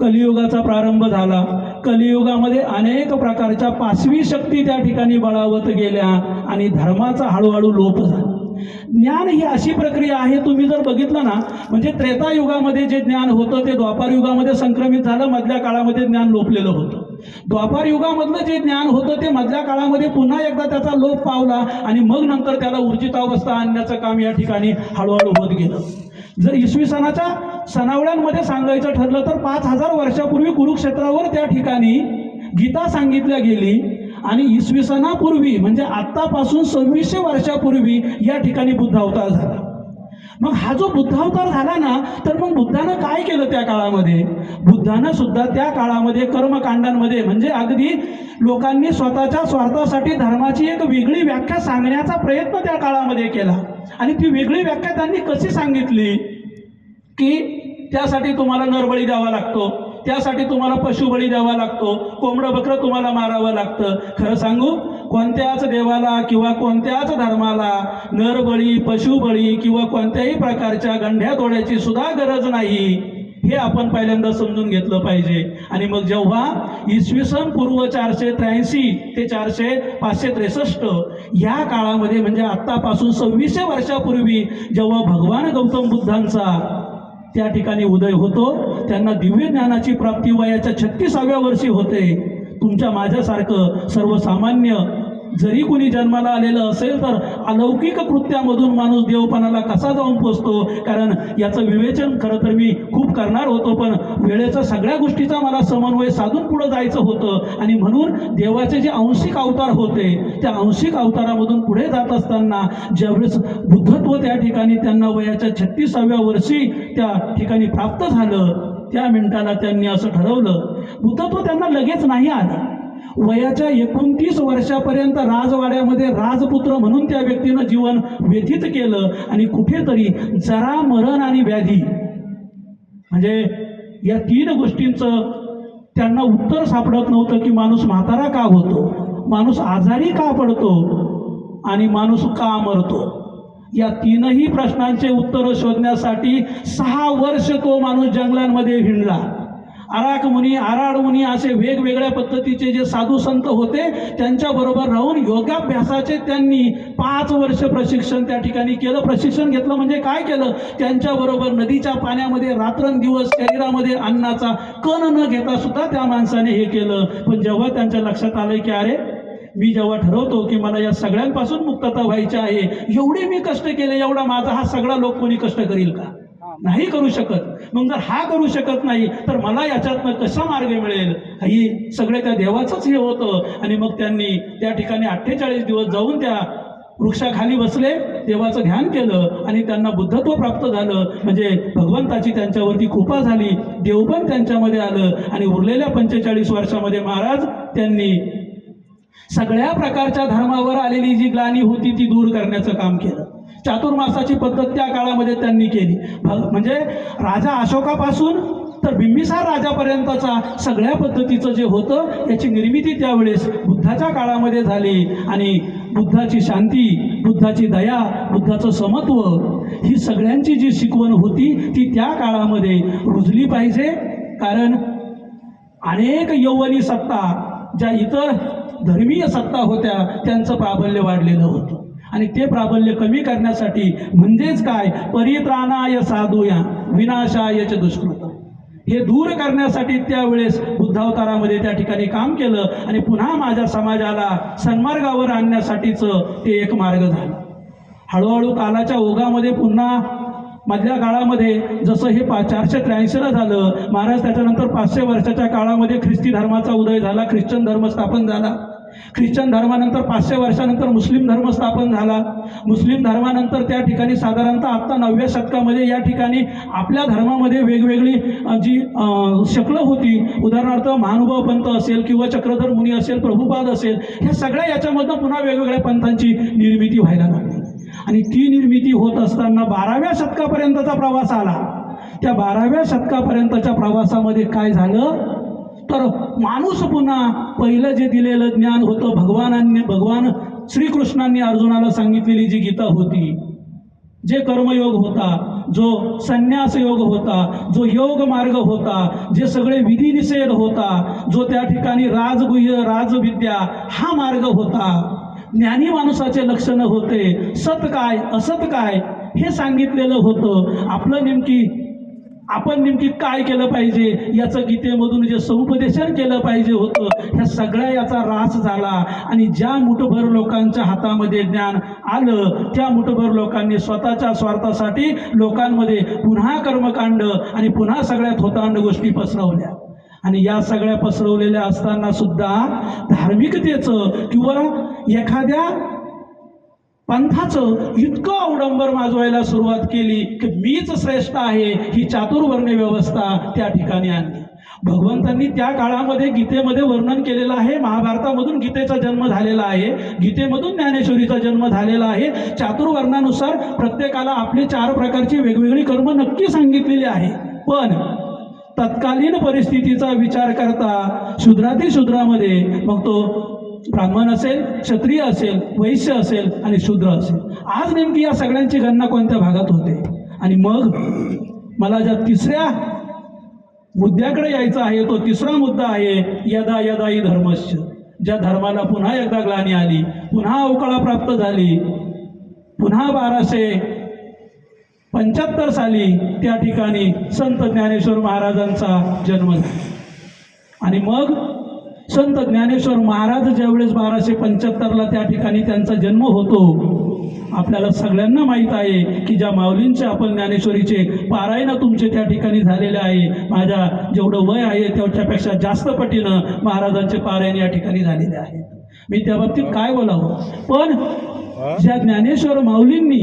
कलियुगाचा प्रारंभ झाला. कलियुगामध्ये अनेक प्रकारच्या पाचवी शक्ती त्या ठिकाणी बळावत गेल्या आणि धर्माचा हळूहळू लोप झाला. ज्ञान ही अशी प्रक्रिया आहे तुम्ही जर बघितलं ना म्हणजे त्रेतायुगामध्ये जे ज्ञान होतं ते द्वापार युगामध्ये संक्रमित झालं मधल्या काळामध्ये ज्ञान लोपलेलं होतं. द्वापार युगामधलं जे ज्ञान होतं ते मधल्या काळामध्ये पुन्हा एकदा त्याचा लोप पावला आणि मग नंतर त्याला ऊर्जितावस्था आणण्याचं काम या ठिकाणी हळूहळू होत गेलं. जर इसवी सणाच्या सणावळ्यांमध्ये सांगायचं ठरलं तर पाच हजार वर्षापूर्वी कुरुक्षेत्रावर त्या ठिकाणी गीता सांगितल्या गेली. आणि इसवी सणापूर्वी म्हणजे आत्तापासून सव्वीसशे वर्षापूर्वी या ठिकाणी बुद्धावतार झाला. मग हा जो बुद्धावतार झाला ना तर मग बुद्धानं काय केलं त्या काळामध्ये? बुद्धानं सुद्धा त्या काळामध्ये कर्मकांडांमध्ये म्हणजे अगदी लोकांनी स्वतःच्या स्वार्थासाठी धर्माची एक वेगळी व्याख्या सांगण्याचा प्रयत्न त्या काळामध्ये केला. आणि ती वेगळी व्याख्या त्यांनी कशी सांगितली? की त्यासाठी तुम्हाला नरबळी द्यावा लागतो. त्यासाठी तुम्हाला पशुबळी द्यावा लागतो. कोंबडं बकरं तुम्हाला मारावं लागतं. खरं सांगू कोणत्याच देवाला किंवा कोणत्याच धर्माला नरबळी पशुबळी किंवा कोणत्याही प्रकारच्या गंढ्या तोड्याची सुद्धा गरज नाही. हे आपण पहिल्यांदा समजून घेतलं पाहिजे. आणि मग जेव्हा इसवी सन पूर्व चारशे त्र्याऐंशी ते चारशे पाचशे त्रेसष्ट या काळामध्ये म्हणजे आत्तापासून सव्वीसशे वर्षापूर्वी जेव्हा भगवान गौतम बुद्धांचा त्या ठिकाणी उदय होतो. त्यांना दिव्य ज्ञानाची प्राप्ती वयाच्या छत्तीसाव्या वर्षी होते. तुमच्या माझ्यासारखं सर्वसामान्य जरी कुणी जन्माला आलेलं असेल तर अलौकिक कृत्यामधून माणूस देवपणाला कसा जाऊन पोचतो? कारण याचं विवेचन खरं तर मी खूप करणार होतो पण वेळेचा सगळ्या गोष्टीचा मला समन्वय साधून पुढं जायचं होतं. आणि म्हणून देवाचे जे आंशिक अवतार होते त्या आंशिक अवतारामधून पुढे जात असताना ज्यावेळेस बुद्धत्व त्या ठिकाणी त्यांना वयाच्या छत्तीसाव्या वर्षी त्या ठिकाणी प्राप्त झालं त्या मिनिटाला त्यांनी असं ठरवलं. बुद्धत्व त्यांना लगेच नाही आलं. वयाच्या एकोणतीस वर्षापर्यंत राजवाड्यामध्ये राजपुत्र म्हणून त्या व्यक्तीनं जीवन व्यथित केलं आणि कुठेतरी जरा मरण आणि व्याधी. म्हणजे या तीन गोष्टींचं त्यांना उत्तर सापडत नव्हतं की माणूस म्हातारा का होतो? माणूस आजारी का पडतो? आणि माणूस का मरतो? या तीनही प्रश्नांचे उत्तर शोधण्यासाठी सहा वर्ष तो माणूस जंगलांमध्ये हिंडला. आराक मुनी आराड मुनी असे वेगवेगळ्या पद्धतीचे जे साधू संत होते त्यांच्याबरोबर राहून योगाभ्यासाचे त्यांनी पाच वर्ष प्रशिक्षण त्या ठिकाणी केलं. प्रशिक्षण घेतलं म्हणजे काय केलं? त्यांच्याबरोबर नदीच्या पाण्यामध्ये रात्रंदिवस शरीरामध्ये अन्नाचा कण न घेता सुद्धा त्या माणसाने हे केलं. पण जेव्हा त्यांच्या लक्षात आलं की अरे मी जेव्हा ठरवतो की मला या सगळ्यांपासून मुक्तता व्हायची आहे एवढे मी कष्ट केले एवढा माझा हा सगळा लोक कोणी कष्ट करील का? नाही करू शकत. मग जर हा करू शकत नाही तर मला याच्यातनं कसा मार्ग मिळेल? ही सगळे त्या देवाचंच हे होतं. आणि मग त्यांनी त्या ठिकाणी अठ्ठेचाळीस दिवस जाऊन त्या वृक्षाखाली बसले देवाचं ध्यान केलं आणि त्यांना बुद्धत्व प्राप्त झालं. म्हणजे भगवंताची त्यांच्यावरती कृपा झाली देव पण त्यांच्यामध्ये आलं आणि उरलेल्या पंचेचाळीस वर्षामध्ये महाराज त्यांनी सगळ्या प्रकारच्या धर्मावर आलेली जी ग्लानी होती ती दूर करण्याचं काम केलं. चातुर्मासाची पद्धत त्या काळामध्ये त्यांनी केली. म्हणजे राजा अशोकापासून तर बिंबिसार राजापर्यंतचा सगळ्या पद्धतीचं जे होतं याची निर्मिती त्यावेळेस बुद्धाच्या काळामध्ये झाली. आणि बुद्धाची शांती बुद्धाची दया बुद्धाचं समत्व ही सगळ्यांची जी शिकवण होती ती त्या काळामध्ये रुजली पाहिजे. कारण अनेक यौवनी सत्ता ज्या इतर धर्मीय सत्ता होत्या त्यांचं प्राबल्य वाढलेलं होतं. आणि ते प्राबल्य कमी करण्यासाठी म्हणजेच काय? परित्राणाय साधूया विनाशाय च दुष्कृत. हे दूर करण्यासाठी त्यावेळेस बुद्धावतारामध्ये त्या ठिकाणी काम केलं आणि पुन्हा माझ्या समाजाला सन्मार्गावर आणण्यासाठीचं ते एक मार्ग झालं. हळूहळू कालाच्या ओघामध्ये पुन्हा मधल्या काळामध्ये जसं हे पा चारशे त्र्याऐंशीला झालं महाराज त्याच्यानंतर पाचशे वर्षाच्या काळामध्ये ख्रिस्ती धर्माचा उदय झाला ख्रिश्चन धर्म स्थापन झाला. ख्रिश्चन धर्मानंतर पाचशे वर्षानंतर मुस्लिम धर्म स्थापन झाला. मुस्लिम धर्मानंतर त्या ठिकाणी साधारणतः आत्ता नवव्या शतकामध्ये या ठिकाणी आपल्या धर्मामध्ये वेगवेगळी जी शकलं होती उदाहरणार्थ महानुभाव पंथ असेल किंवा चक्रधर मुनी असेल प्रभुपाद असेल ह्या सगळ्या याच्यामधनं पुन्हा वेगवेगळ्या पंथांची निर्मिती व्हायला लागली. आणि ती निर्मिती होत असताना बाराव्या शतकापर्यंतचा प्रवास आला. त्या बाराव्या शतकापर्यंतच्या प्रवासामध्ये काय झालं? तर माणूस पुन्हा पहिलं जे दिलेलं ज्ञान होतं भगवानांनी भगवान श्रीकृष्णांनी अर्जुनाला सांगितलेली जी गीता होती जे कर्मयोग होता जो संन्यास योग होता जो योग मार्ग होता जे सगळे विधिनिषेध होता जो त्या ठिकाणी राजगुह्य राजविद्या हा मार्ग होता. ज्ञानी माणसाचे लक्षणं होते सत काय असत काय हे सांगितलेलं होतं. आपलं नेमकी आपण नेमकी काय केलं पाहिजे? याचं गीतेमधून जे समुपदेशन केलं पाहिजे होतं ह्या सगळ्या याचा रास झाला. आणि ज्या मुठभर लोकांच्या हातामध्ये ज्ञान आलं त्या मुठभर लोकांनी स्वतःच्या स्वार्थासाठी लोकांमध्ये पुन्हा कर्मकांड आणि पुन्हा सगळ्यात होतांड गोष्टी पसरवल्या. आणि या सगळ्या पसरवलेल्या असताना सुद्धा धार्मिकतेचं किंवा एखाद्या पंथाचं इतकं अवडंबर माजवायला सुरुवात केली की मीच श्रेष्ठ आहे ही चातुर्वर्ण्य व्यवस्था त्या ठिकाणी आणली. भगवंतांनी त्या काळामध्ये गीतेमध्ये वर्णन केलेलं आहे महाभारतामधून गीतेचा जन्म झालेला आहे गीतेमधून ज्ञानेश्वरीचा जन्म झालेला आहे चातुर्वर्णानुसार प्रत्येकाला आपली चार प्रकारची वेगवेगळी कर्म नक्की सांगितलेली आहे. पण तत्कालीन परिस्थितीचा विचार करता शूद्रातील शूद्रामध्ये मग तो ब्राह्मण असेल क्षत्रिय असेल वैश्य असेल आणि शूद्र असेल. आज नेमकी या सगळ्यांची गणना कोणत्या भागात होते? आणि मग मला ज्या तिसऱ्या मुद्द्याकडे यायचा आहे तो तिसरा मुद्दा आहे यदा यदा ही धर्मश्च. ज्या धर्माला पुन्हा एकदा ग्लानी आली पुन्हा अवकाळा प्राप्त झाली पुन्हा बाराशे पंच्याहत्तर साली त्या ठिकाणी संत ज्ञानेश्वर महाराजांचा जन्म झाला. आणि मग संत ज्ञानेश्वर महाराज ज्यावेळेस बाराशे पंच्याहत्तरला त्या ठिकाणी त्यांचा जन्म होतो आपल्याला सगळ्यांना माहीत आहे की ज्या माऊलींचे आपण ज्ञानेश्वरीचे पारायण तुमचे त्या ठिकाणी झालेले आहे माझ्या जेवढं वय आहे तेवढ्यापेक्षा जास्त पटीनं महाराजांचे पारायण या ठिकाणी झालेले आहेत मी त्या बाबतीत काय बोलावं? पण ज्या ज्ञानेश्वर माऊलींनी